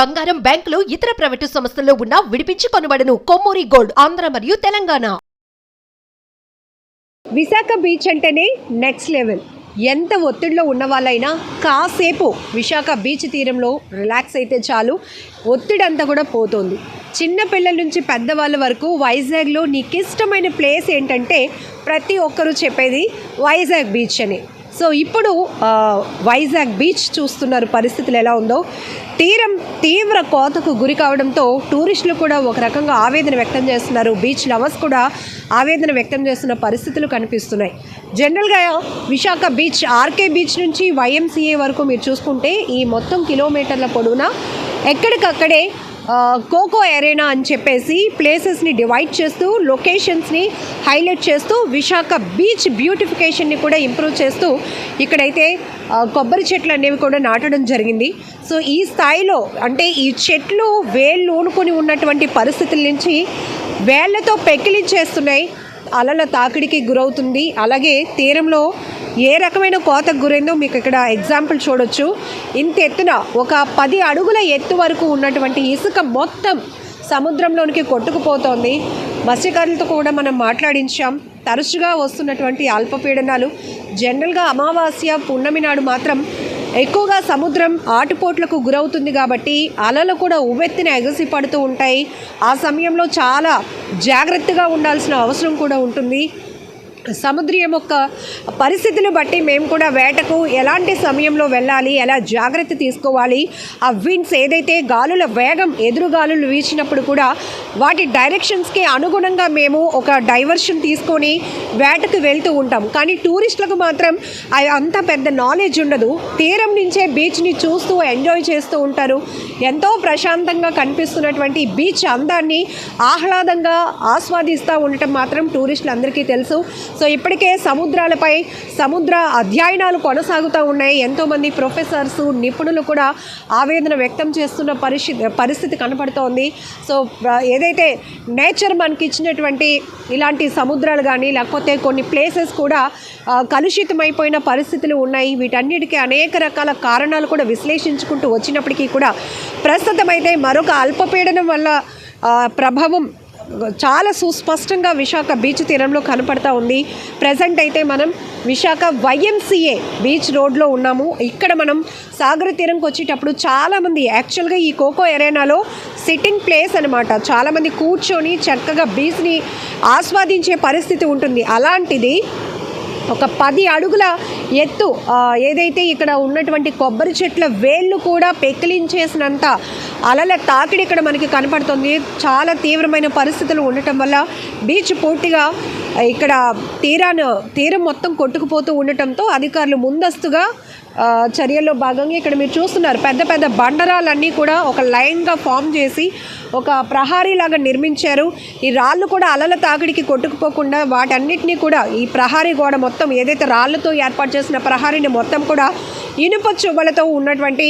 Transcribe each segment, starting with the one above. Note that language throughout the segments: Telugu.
బంగారం బ్యాంకులు ఇతర ప్రైవేటు సంస్థల్లో ఉన్న విడిపించి కొనబడను. కొమ్మూరి గోల్డ్ ఆంధ్ర మరియు తెలంగాణ. విశాఖ బీచ్ అంటేనే నెక్స్ట్ లెవెల్ ఎంత ఒత్తిడిలో ఉన్న వాళ్ళైనా కాసేపు విశాఖ బీచ్ తీరంలో రిలాక్స్ అయితే చాలు. ఒత్తిడి అంతా కూడా పోతుంది. చిన్న పిల్లల నుంచి పెద్దవాళ్ళ వరకు వైజాగ్లో నీకు ఇష్టమైన ప్లేస్ ఏంటంటే ప్రతి ఒక్కరూ చెప్పేది వైజాగ్ బీచ్ అని. సో ఇప్పుడు వైజాగ్ బీచ్ చూస్తున్నారు పరిస్థితులు ఎలా ఉందో. తీరం తీవ్ర కోతకు గురి కావడంతో టూరిస్టులు కూడా ఒక రకంగా ఆవేదన వ్యక్తం చేస్తున్నారు. బీచ్ లవర్స్ కూడా ఆవేదన వ్యక్తం చేస్తున్న పరిస్థితులు కనిపిస్తున్నాయి. జనరల్గా విశాఖ బీచ్ ఆర్కే బీచ్ నుంచి వైఎంసీఏ వరకు మీరు చూసుకుంటే ఈ మొత్తం కిలోమీటర్ల పొడవునా ఎక్కడికక్కడే కోకో ఎరేనా అని చెప్పేసి ప్లేసెస్ని డివైడ్ చేస్తూ లొకేషన్స్ని హైలైట్ చేస్తూ విశాఖ బీచ్ బ్యూటిఫికేషన్ని కూడా ఇంప్రూవ్ చేస్తూ ఇక్కడైతే కొబ్బరి చెట్లు అనేవి కూడా నాటడం జరిగింది. సో ఈ స్థాయిలో అంటే ఈ చెట్లు వేళ్ళు ఊనుకొని ఉన్నటువంటి పరిస్థితుల నుంచి వేళ్ళతో పెకిలించేస్తున్నాయి. అలల తాకిడికి గురవుతుంది. అలాగే తీరంలో ఏ రకమైన కోతకు గురైందో మీకు ఇక్కడ ఎగ్జాంపుల్ చూడొచ్చు. ఇంత ఎత్తున ఒక పది అడుగుల ఎత్తు వరకు ఉన్నటువంటి ఇసుక మొత్తం సముద్రంలోనికి కొట్టుకుపోతోంది. మత్స్యకారులతో కూడా మనం మాట్లాడించాం. తరచుగా వస్తున్నటువంటి అల్పపీడనాలు జనరల్గా అమావాస్య పున్నమి నాడు మాత్రం ఎక్కువగా సముద్రం ఆటుపోట్లకు గురవుతుంది కాబట్టి అలలు కూడా ఉవ్వెత్తిన ఎగసి పడుతూ ఉంటాయి. ఆ సమయంలో చాలా జాగ్రత్తగా ఉండాల్సిన అవసరం కూడా ఉంటుంది. సముద్రం యొక్క పరిస్థితిని బట్టి మేము కూడా వేటకు ఎలాంటి సమయంలో వెళ్ళాలి ఎలా జాగ్రత్త తీసుకోవాలి ఆ విండ్స్ ఏదైతే గాలుల వేగం ఎదురు గాలులు వీచినప్పుడు కూడా వాటి డైరెక్షన్స్కి అనుగుణంగా మేము ఒక డైవర్షన్ తీసుకొని వేటకు వెళ్తూ ఉంటాం. కానీ టూరిస్టులకు మాత్రం అంత పెద్ద నాలెడ్జ్ ఉండదు. తీరం నుంచే బీచ్ని చూస్తూ ఎంజాయ్ చేస్తూ ఉంటారు. ఎంతో ప్రశాంతంగా కనిపిస్తున్నటువంటి బీచ్ అందాన్ని ఆహ్లాదంగా ఆస్వాదిస్తూ ఉండటం మాత్రం టూరిస్టులందరికీ తెలుసు. సో ఇప్పటికే సముద్రాలపై సముద్ర అధ్యయనాలు కొనసాగుతూ ఉన్నాయి. ఎంతోమంది ప్రొఫెసర్స్ నిపుణులు కూడా ఆవేదన వ్యక్తం చేస్తున్న పరిస్థితి పరిస్థితి కనపడుతోంది. సో ఏదైతే నేచర్ మనకి ఇచ్చినటువంటి ఇలాంటి సముద్రాలు కానీ లేకపోతే కొన్ని ప్లేసెస్ కూడా కలుషితమైపోయిన పరిస్థితులు ఉన్నాయి. వీటన్నిటికీ అనేక రకాల కారణాలు కూడా విశ్లేషించుకుంటూ వచ్చినప్పటికీ కూడా ప్రస్తుతం అయితే మరొక అల్పపీడనం వల్ల ప్రభావం చాలా సుస్పష్టంగా విశాఖ బీచ్ తీరంలో కనపడతా ఉంది. ప్రజెంట్ అయితే మనం విశాఖ వైఎంసీఏ బీచ్ రోడ్లో ఉన్నాము. ఇక్కడ మనం సాగర తీరంకి వచ్చేటప్పుడు చాలామంది యాక్చువల్గా ఈ కోకో ఎరేనాలో సిట్టింగ్ ప్లేస్ అనమాట చాలామంది కూర్చొని చక్కగా బీచ్ని ఆస్వాదించే పరిస్థితి ఉంటుంది. అలాంటిది ఒక పది అడుగుల ఎత్తు ఏదైతే ఇక్కడ ఉన్నటువంటి కొబ్బరి చెట్ల వేళ్ళు కూడా పెకిలించేసినంత అలల తాకిడి ఇక్కడ మనకి కనపడుతుంది. చాలా తీవ్రమైన పరిస్థితులు ఉండటం వల్ల బీచ్ పూర్తిగా ఇక్కడ తీరాను తీరం మొత్తం కొట్టుకుపోతూ ఉండటంతో అధికారులు ముందస్తుగా చర్యల్లో భాగంగా ఇక్కడ మీరు చూస్తున్నారు. పెద్ద పెద్ద బండరాలన్నీ కూడా ఒక లైన్గా ఫామ్ చేసి ఒక ప్రహారీలాగా నిర్మించారు. ఈ రాళ్ళు కూడా అలల తాకిడికి కొట్టుకుపోకుండా వాటన్నిటినీ కూడా ఈ ప్రహారీ గోడ మొత్తం ఏదైతే రాళ్ళతో ఏర్పాటు చేసిన ప్రహారీని మొత్తం కూడా ఇనుప చువ్వలతో ఉన్నటువంటి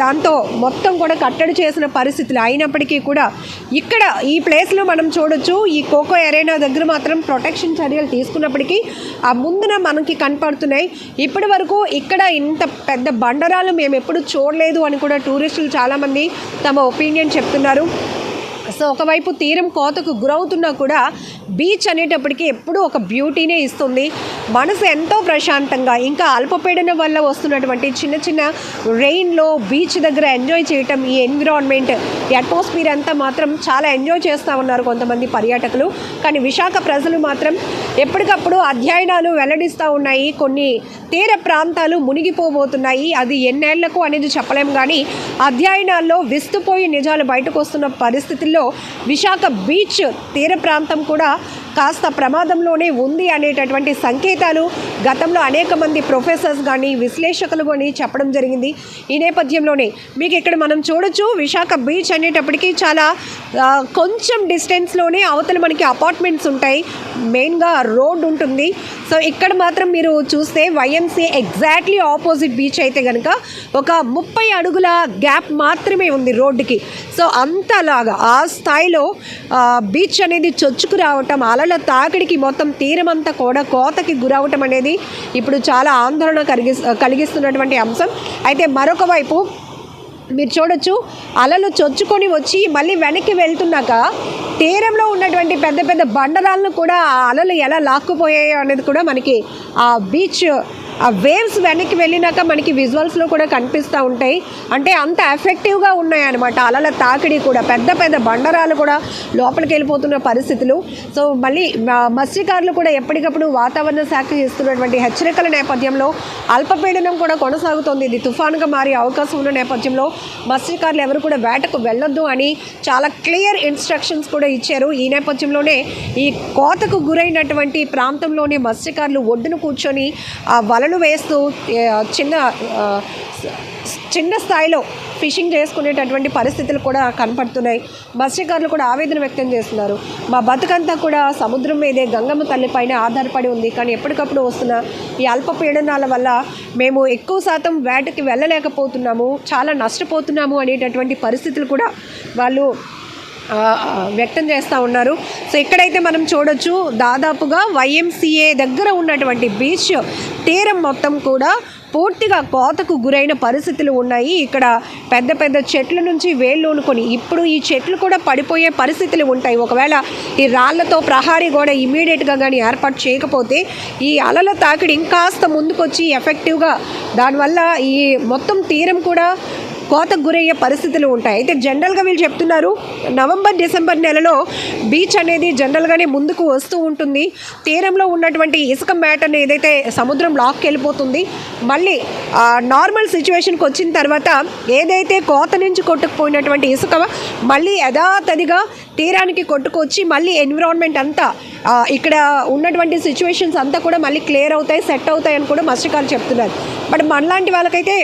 దాంతో మొత్తం కూడా కట్టడి చేసిన పరిస్థితులు అయినప్పటికీ కూడా ఇక్కడ ఈ ప్లేస్లో మనం చూడొచ్చు ఈ కోకో ఎరేనా దగ్గర మాత్రం ప్రొటెక్షన్ చర్యలు తీసుకున్నప్పటికీ ఆ ముందున మనకి కనపడుతున్నాయి. ఇప్పటి వరకు ఇక్కడ ఇంత పెద్ద బండరాలు మేము ఎప్పుడు చూడలేదు అని కూడా టూరిస్టులు చాలామంది తమ ఒపీనియన్ చెప్తున్నారు. సో ఒకవైపు తీరం కోతకు గురవుతున్నా కూడా బీచ్ అనేటప్పటికీ ఎప్పుడూ ఒక బ్యూటీనే ఇస్తుంది. మనసు ఎంతో ప్రశాంతంగా ఇంకా అల్పపీడనం వల్ల వస్తున్నటువంటి చిన్న చిన్న రెయిన్లో బీచ్ దగ్గర ఎంజాయ్ చేయటం ఈ ఎన్విరాన్మెంట్ ఈ అట్మాస్ఫియర్ అంతా మాత్రం చాలా ఎంజాయ్ చేస్తూ ఉన్నారు కొంతమంది పర్యాటకులు. కానీ విశాఖ ప్రజలు మాత్రం ఎప్పటికప్పుడు అధ్యయనాలు వెల్లడిస్తూ ఉన్నాయి. కొన్ని తీర ప్రాంతాలు మునిగిపోబోతున్నాయి. అది ఎన్నేళ్ళకు అనేది చెప్పలేం కానీ అధ్యయనాల్లో విస్తుపోయి నిజాలు బయటకు వస్తున్న పరిస్థితుల్లో విశాఖ బీచ్ తీర ప్రాంతం కూడా కాస్త ప్రమాదంలోనే ఉంది అనేటటువంటి సంకేతాలు గతంలో అనేక మంది ప్రొఫెసర్స్ కానీ విశ్లేషకులు కానీ చెప్పడం జరిగింది. ఈ నేపథ్యంలోనే మీకు ఇక్కడ మనం చూడొచ్చు విశాఖ బీచ్ అనేటప్పటికీ చాలా కొంచెం డిస్టెన్స్లోనే అవతల మనకి అపార్ట్మెంట్స్ ఉంటాయి. మెయిన్గా రోడ్ ఉంటుంది. సో ఇక్కడ మాత్రం మీరు చూస్తే వైఎంసీ ఎగ్జాక్ట్లీ ఆపోజిట్ బీచ్ అయితే కనుక ఒక ముప్పై అడుగుల గ్యాప్ మాత్రమే ఉంది రోడ్డుకి. సో అంతలాగా ఆ స్థాయిలో బీచ్ అనేది చొచ్చుకు రావటం అలల తాకిడికి మొత్తం తీరమంతా కూడా కోతకి గురవటం అనేది ఇప్పుడు చాలా ఆందోళన కలిగి కలిగిస్తున్నటువంటి అంశం. అయితే మరొక వైపు మీరు చూడొచ్చు అలలు చొచ్చుకొని వచ్చి మళ్ళీ వెనక్కి వెళ్తున్నాక తీరంలో ఉన్నటువంటి పెద్ద పెద్ద బండరాలను కూడా ఆ అలలు ఎలా లాక్కుపోయాయో అనేది కూడా మనకి ఆ బీచ్ ఆ వేవ్స్ వెనక్కి వెళ్ళినాక మనకి విజువల్స్లో కూడా కనిపిస్తూ ఉంటాయి. అంటే అంత ఎఫెక్టివ్గా ఉన్నాయి అనమాట అలల తాకిడి కూడా పెద్ద పెద్ద బండరాలు కూడా లోపలికి వెళ్ళిపోతున్న పరిస్థితులు. సో మళ్ళీ మత్స్యకారులు కూడా ఎప్పటికప్పుడు వాతావరణ శాఖ ఇస్తున్నటువంటి హెచ్చరికల నేపథ్యంలో అల్పపీడనం కూడా కొనసాగుతోంది. ఇది తుఫానుగా మారే అవకాశం ఉన్న నేపథ్యంలో మత్స్యకారులు ఎవరు కూడా వేటకు వెళ్ళొద్దు అని చాలా క్లియర్ ఇన్స్ట్రక్షన్స్ కూడా ఇచ్చారు. ఈ నేపథ్యంలోనే ఈ కోతకు గురైనటువంటి ప్రాంతంలోని మత్స్యకారులు ఒడ్డున కూర్చొని ఆ వలలు వేస్తూ చిన్న చిన్న స్థాయిలో ఫిషింగ్ చేసుకునేటటువంటి పరిస్థితులు కూడా కనపడుతున్నాయి. మత్స్యకారులు కూడా ఆవేదన వ్యక్తం చేస్తున్నారు. మా బతుకంతా కూడా సముద్రం మీదే గంగమ్మ తల్లి పైన ఆధారపడి ఉంది. కానీ ఎప్పటికప్పుడు వస్తున్న ఈ అల్పపీడనాల వల్ల మేము ఎక్కువ శాతం వేటకి వెళ్ళలేకపోతున్నాము చాలా నష్టపోతున్నాము అనేటటువంటి పరిస్థితులు కూడా వాళ్ళు వ్యక్తం చేస్తూ ఉన్నారు. సో ఇక్కడైతే మనం చూడొచ్చు దాదాపుగా వైఎంసీఏ దగ్గర ఉన్నటువంటి బీచ్ తీరం మొత్తం కూడా పూర్తిగా కోతకు గురైన పరిస్థితులు ఉన్నాయి. ఇక్కడ పెద్ద పెద్ద చెట్ల నుంచి వేళ్ళూనుకొని ఇప్పుడు ఈ చెట్లు కూడా పడిపోయే పరిస్థితులు ఉంటాయి. ఒకవేళ ఈ రాళ్ళతో ప్రహారీ గోడ ఇమీడియట్గా కానీ ఏర్పాటు చేయకపోతే ఈ అలల తాకిడి ఇంకాస్త ముందుకొచ్చి ఎఫెక్టివ్గా దానివల్ల ఈ మొత్తం తీరం కూడా కోతకు గురయ్యే పరిస్థితులు ఉంటాయి. అయితే జనరల్గా వీళ్ళు చెప్తున్నారు నవంబర్ డిసెంబర్ నెలలో బీచ్ అనేది జనరల్గానే ముందుకు వస్తూ ఉంటుంది. తీరంలో ఉన్నటువంటి ఇసుక మ్యాటర్ని ఏదైతే సముద్రం లాక్కి వెళ్ళిపోతుంది మళ్ళీ నార్మల్ సిచ్యువేషన్కి వచ్చిన తర్వాత ఏదైతే కోత నుంచి కొట్టుకుపోయినటువంటి ఇసుక మళ్ళీ యథాతథిగా తీరానికి కొట్టుకొచ్చి మళ్ళీ ఎన్విరాన్మెంట్ అంతా ఇక్కడ ఉన్నటువంటి సిచ్యువేషన్స్ అంతా కూడా మళ్ళీ క్లియర్ అవుతాయి సెట్ అవుతాయి అని కూడా మత్స్యకారులు చెప్తున్నారు. బట్ మనలాంటి వాళ్ళకైతే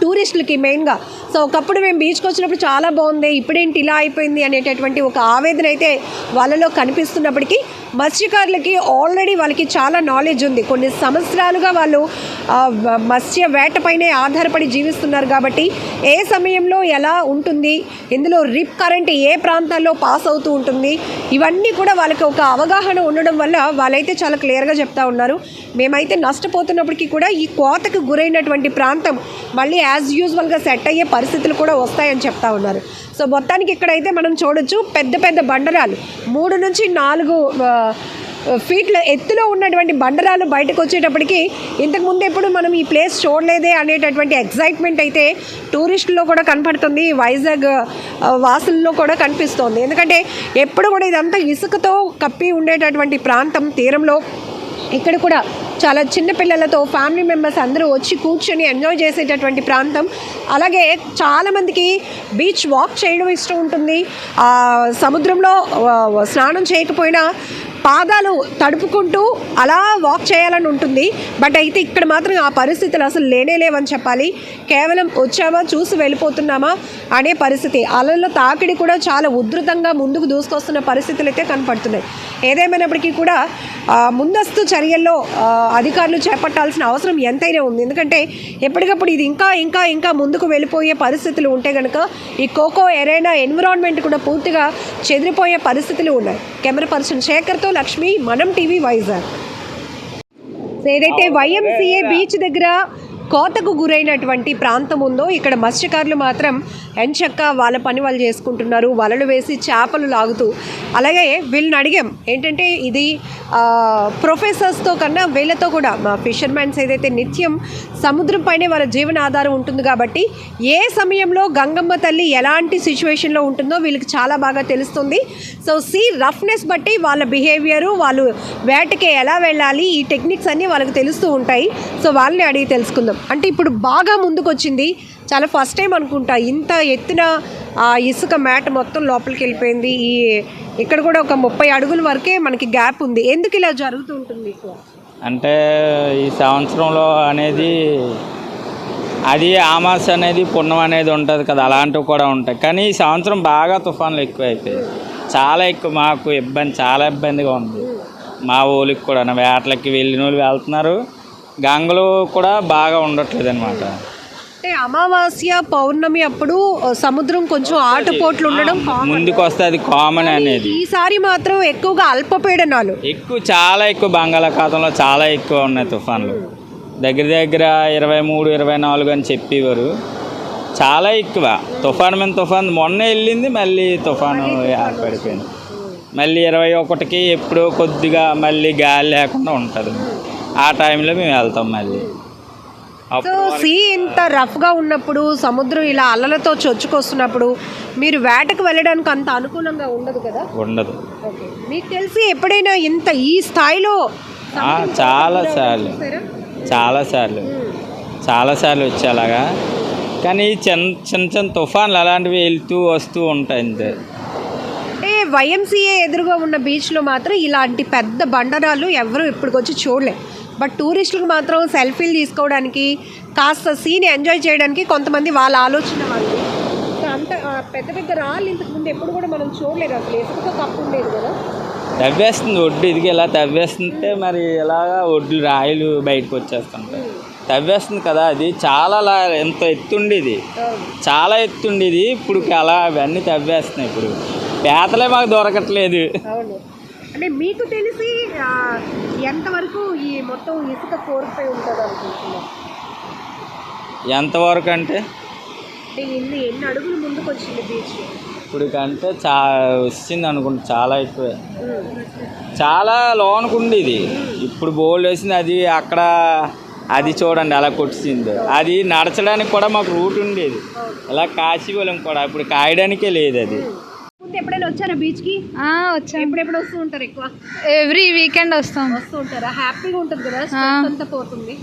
టూరిస్టులకి మెయిన్గా. సో ఒకప్పుడు మేము బీచ్కి వచ్చినప్పుడు చాలా బాగుంది ఇప్పుడేంటి ఇలా అయిపోయింది అనేటటువంటి ఒక ఆవేదన అయితే వాళ్ళలో కనిపిస్తున్నప్పటికీ మత్స్యకారులకి ఆల్రెడీ వాళ్ళకి చాలా నాలెడ్జ్ ఉంది. కొన్ని సంవత్సరాలుగా వాళ్ళు మత్స్య వేటపైనే ఆధారపడి జీవిస్తున్నారు కాబట్టి ఏ సమయంలో ఎలా ఉంటుంది ఇందులో రిప్ కరెంట్ ఏ ప్రాంతాల్లో పాస్ అవుతూ ఉంటుంది ఇవన్నీ కూడా వాళ్ళకి ఒక అవగాహన ఉండడం వల్ల వాళ్ళైతే చాలా క్లియర్గా చెప్తా ఉన్నారు. మేమైతే నష్టపోతున్నప్పటికీ కూడా ఈ కోతకు గురైనటువంటి ప్రాంతం మళ్ళీ యాజ్ యూజువల్గా సెట్ అయ్యే పరిస్థితులు కూడా వస్తాయని చెప్తా ఉన్నారు. సో మొత్తానికి ఇక్కడైతే మనం చూడొచ్చు పెద్ద పెద్ద బండరాలు మూడు నుంచి నాలుగు ఫీట్ల ఎత్తులో ఉన్నటువంటి బండరాలు బయటకు వచ్చేటప్పటికి ఇంతకుముందు ఎప్పుడు మనం ఈ ప్లేస్ చూడలేదే అనేటటువంటి ఎగ్జైట్మెంట్ అయితే టూరిస్టుల్లో కూడా కనపడుతుంది వైజాగ్ వాసుల్లో కూడా కనిపిస్తోంది. ఎందుకంటే ఎప్పుడు కూడా ఇదంతా ఇసుకతో కప్పి ఉండేటటువంటి ప్రాంతం తీరంలో. ఇక్కడ కూడా చాలా చిన్న పిల్లలతో ఫ్యామిలీ మెంబర్స్ అందరూ వచ్చి కూర్చొని ఎంజాయ్ చేసేటటువంటి ప్రాంతం. అలాగే చాలామందికి బీచ్ వాక్ చేయడం ఇష్టం ఉంటుంది. ఆ, సముద్రంలో స్నానం చేయకపోయినా పాదాలు తడుపుకుంటూ అలా వాక్ చేయాలని ఉంటుంది. బట్ అయితే ఇక్కడ మాత్రం ఆ పరిస్థితులు అసలు లేనే లేవని చెప్పాలి. కేవలం వచ్చామా చూసి వెళ్ళిపోతున్నామా అనే పరిస్థితి. అలల్లో తాకిడి కూడా చాలా ఉధృతంగా ముందుకు దూసుకొస్తున్న పరిస్థితులు అయితే కనపడుతున్నాయి. ఏదేమైనప్పటికీ కూడా ముందస్తు చర్యల్లో అధికారులు చేపట్టాల్సిన అవసరం ఎంతైనా ఉంది. ఎందుకంటే ఎప్పటికప్పుడు ఇది ఇంకా ఇంకా ఇంకా ముందుకు వెళ్ళిపోయే పరిస్థితులు ఉంటే కనుక ఈ కోకో ఎరైనా ఎన్విరాన్మెంట్ కూడా పూర్తిగా చెదిరిపోయే పరిస్థితులు ఉన్నాయి. కెమెరా పర్సన్ శేఖర్తో లక్ష్మి మనం టీవీ వైజాగ్. ఏదైతే వైఎంసీఏ బీచ్ దగ్గర కోతకు గురైనటువంటి ప్రాంతం ఉందో ఇక్కడ మత్స్యకారులు మాత్రం ఎంచక్క వాళ్ళ పని వాళ్ళు చేసుకుంటున్నారు. వలలు వేసి చేపలు లాగుతూ. అలాగే వీళ్ళని అడిగాం ఏంటంటే ఇది ప్రొఫెసర్స్తో కన్నా వీళ్ళతో కూడా మా ఫిషర్మెన్స్ ఏదైతే నిత్యం సముద్రం పైనే వాళ్ళ జీవన ఆధారం ఉంటుంది కాబట్టి ఏ సమయంలో గంగమ్మ తల్లి ఎలాంటి సిచ్యువేషన్లో ఉంటుందో వీళ్ళకి చాలా బాగా తెలుస్తుంది. సో సీ రఫ్నెస్ బట్టి వాళ్ళ బిహేవియరు వాళ్ళు వేటకి ఎలా వెళ్ళాలి ఈ టెక్నిక్స్ అన్నీ వాళ్ళకి తెలుస్తూ ఉంటాయి. సో వాళ్ళని అడిగి తెలుసుకుందాం. అంటే ఇప్పుడు బాగా ముందుకు వచ్చింది చాలా ఫస్ట్ టైం అనుకుంటా. ఇంత ఎత్తున ఆ ఇసుక మ్యాట్ మొత్తం లోపలికి వెళ్ళిపోయింది. ఈ ఇక్కడ కూడా ఒక ముప్పై అడుగుల వరకే మనకి గ్యాప్ ఉంది. ఎందుకు ఇలా జరుగుతూ ఉంటుంది అంటే ఈ సంవత్సరంలో అనేది అది ఆమాస్ అనేది పుణ్యం అనేది ఉంటుంది కదా అలాంటివి కూడా ఉంటాయి. కానీ ఈ సంవత్సరం బాగా తుఫాన్లు ఎక్కువ అయిపోయాయి చాలా ఎక్కువ మాకు ఇబ్బంది చాలా ఇబ్బందిగా ఉంది. మా ఊళ్ళకి కూడా వేటలకి వెళ్ళిన వాళ్ళు వెళ్తున్నారు. గంగలు కూడా బాగా ఉండట్లేదు అనమాట అంటే అమావాస్య పౌర్ణమి అప్పుడు సముద్రం కొంచెం ఆటుపోట్లు ఉండడం. ముందుకు వస్తే అది కామన్ అనేది. ఈసారి మాత్రం ఎక్కువగా అల్పపీడనాలు ఎక్కువ చాలా ఎక్కువ బంగాళాఖాతంలో చాలా ఎక్కువ ఉన్నాయి తుఫాన్లు. దగ్గర దగ్గర ఇరవై మూడు ఇరవై నాలుగు అని చెప్పేవారు. చాలా ఎక్కువ. తుఫాన్ మీద తుఫాన్. మొన్న వెళ్ళింది మళ్ళీ తుఫాను పడిపోయింది మళ్ళీ ఇరవై ఒకటికి ఎప్పుడో కొద్దిగా మళ్ళీ గాలి లేకుండా ఉంటుంది. ఆ టైంలో మేము వెళ్తాం మళ్ళీ. సో ఇంత రఫ్గా ఉన్నప్పుడు సముద్రం ఇలా అలలతో చొచ్చుకొస్తున్నప్పుడు మీరు వేటకు వెళ్ళడానికి అంత అనుకూలంగా ఉండదు కదా? ఉండదు. మీకు తెలిసి ఎప్పుడైనా ఇంత ఈ స్థాయిలో చాలా సార్లు? చాలా సార్లు. చాలా సార్లు వచ్చి అలాగా కానీ చిన్న చిన్న చిన్న తుఫాన్లు అలాంటివి వెళ్తూ వస్తూ ఉంటాయి అంతే. అంటే వైఎంసీఏ ఎదురుగా ఉన్న బీచ్లో మాత్రం ఇలాంటి పెద్ద బండరాలు ఎవరు ఇప్పటికొచ్చి చూడలే. బట్ టూరిస్టులకు మాత్రం సెల్ఫీలు తీసుకోవడానికి కాస్త సీన్ ఎంజాయ్ చేయడానికి కొంతమంది వాళ్ళ ఆలోచన వాళ్ళు. అంత పెద్ద పెద్ద రాళ్ళు ఇంతకుముందు ఎప్పుడు కూడా మనం చూడలేదు అసలు. ఎసుకతో కప్పు ఉండేది కదా. తవ్వేస్తుంది ఒడ్డు ఇదిగి ఇలా తవ్వేస్తుంటే మరి ఇలాగా ఒడ్లు రాయిలు బయటకు వచ్చేస్తుంటాయి. తవ్వేస్తుంది కదా అది. చాలా ఎంత ఎత్తుండేది చాలా ఎత్తుండేది ఇప్పుడు అలా అవన్నీ తవ్వేస్తున్నాయి ఇప్పుడు. పేతలే మాకు దొరకట్లేదు. అవును. అంటే మీకు తెలిసి ఎంతవరకు ఈ మొత్తం ఇసుక కోరిపోయి ఉంటుంది అనుకుంటున్నారు ఎంతవరకు అంటే అంటే ఎన్ని ఎన్ని అడుగులు ముందుకు వచ్చింది బీచ్? ఇప్పుడు కంటే చా వచ్చింది అనుకుంటా చాలా ఎక్కువే. చాలా లోనకు ఉండేది. ఇప్పుడు బోల్డ్ వేసింది అది అక్కడ అది చూడండి అలా కొట్టింది. అది నడచడానికి కూడా మాకు రూట్ ఉండేది. ఇలా కాశీవలం కూడా ఇప్పుడు కాయడానికే లేదు అది. వచ్చారా బీచ్కి? ఆ, వచ్చాం. ఎప్పుడెప్పుడు వస్తూ ఉంటారు ఎక్కువ? ఎవ్రీ వీకెండ్ వస్తాం. వస్తూ ఉంటారా? హ్యాపీగా ఉంటుంది కదా స్ట్రెస్ అంతా పోతుంది.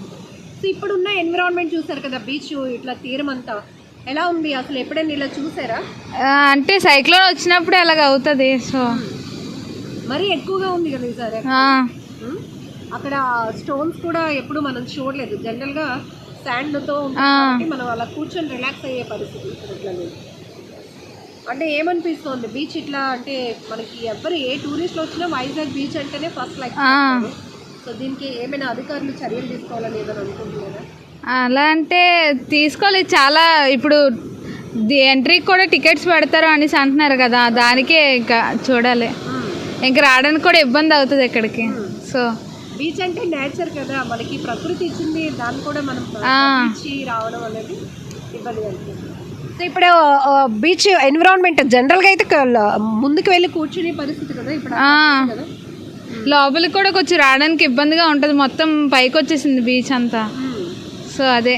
సో ఇప్పుడున్న ఎన్విరాన్మెంట్ చూసారు కదా బీచ్ ఇట్లా తీరం అంతా. ఎలా ఉంది? అసలు ఎప్పుడైనా ఇలా చూసారా? అంటే సైక్లోన్ వచ్చినప్పుడు అలాగ అవుతుంది సో. మరీ ఎక్కువగా ఉంది కదా ఈసారి. అక్కడ స్టోన్స్ కూడా ఎప్పుడు మనం చూడలేదు. జనరల్గా శాండ్తో. మనం అలా కూర్చొని రిలాక్స్ అయ్యే పరిస్థితి ఇప్పుడు అంటే ఏమనిపిస్తుంది? బీచ్ ఇట్లా అంటే మనకి ఎవరు ఏ టూరిస్ట్లు వచ్చినా వైజాగ్ బీచ్ అంటేనే ఫస్ట్ లైక్. సో దీనికి ఏమైనా అధికారులు చర్యలు తీసుకోవాలని ఏమైనా అనుకుంటున్నారా? అలా అంటే తీసుకోవాలి. చాలా ఇప్పుడు ఎంట్రీకి కూడా టికెట్స్ పెడతారు అనేసి అంటున్నారు కదా. దానికే ఇంకా చూడాలి. ఇంకా రావడానికి కూడా ఇబ్బంది అవుతుంది ఇక్కడికి సో బీచ్ అంటే నేచర్ కదా. మనకి ప్రకృతి ఇచ్చింది దాన్ని కూడా మనం రావడం అనేది ఇబ్బంది అనిపిస్తుంది. సో ఇప్పుడు బీచ్ ఎన్విరాన్మెంట్ జనరల్గా అయితే ముందుకు వెళ్ళి కూర్చునే పరిస్థితి కదా ఇప్పుడు లోపలికి కూడా కొంచెం రావడానికి ఇబ్బందిగా ఉంటుంది. మొత్తం పైకి వచ్చేసింది బీచ్ అంతా. సో అదే.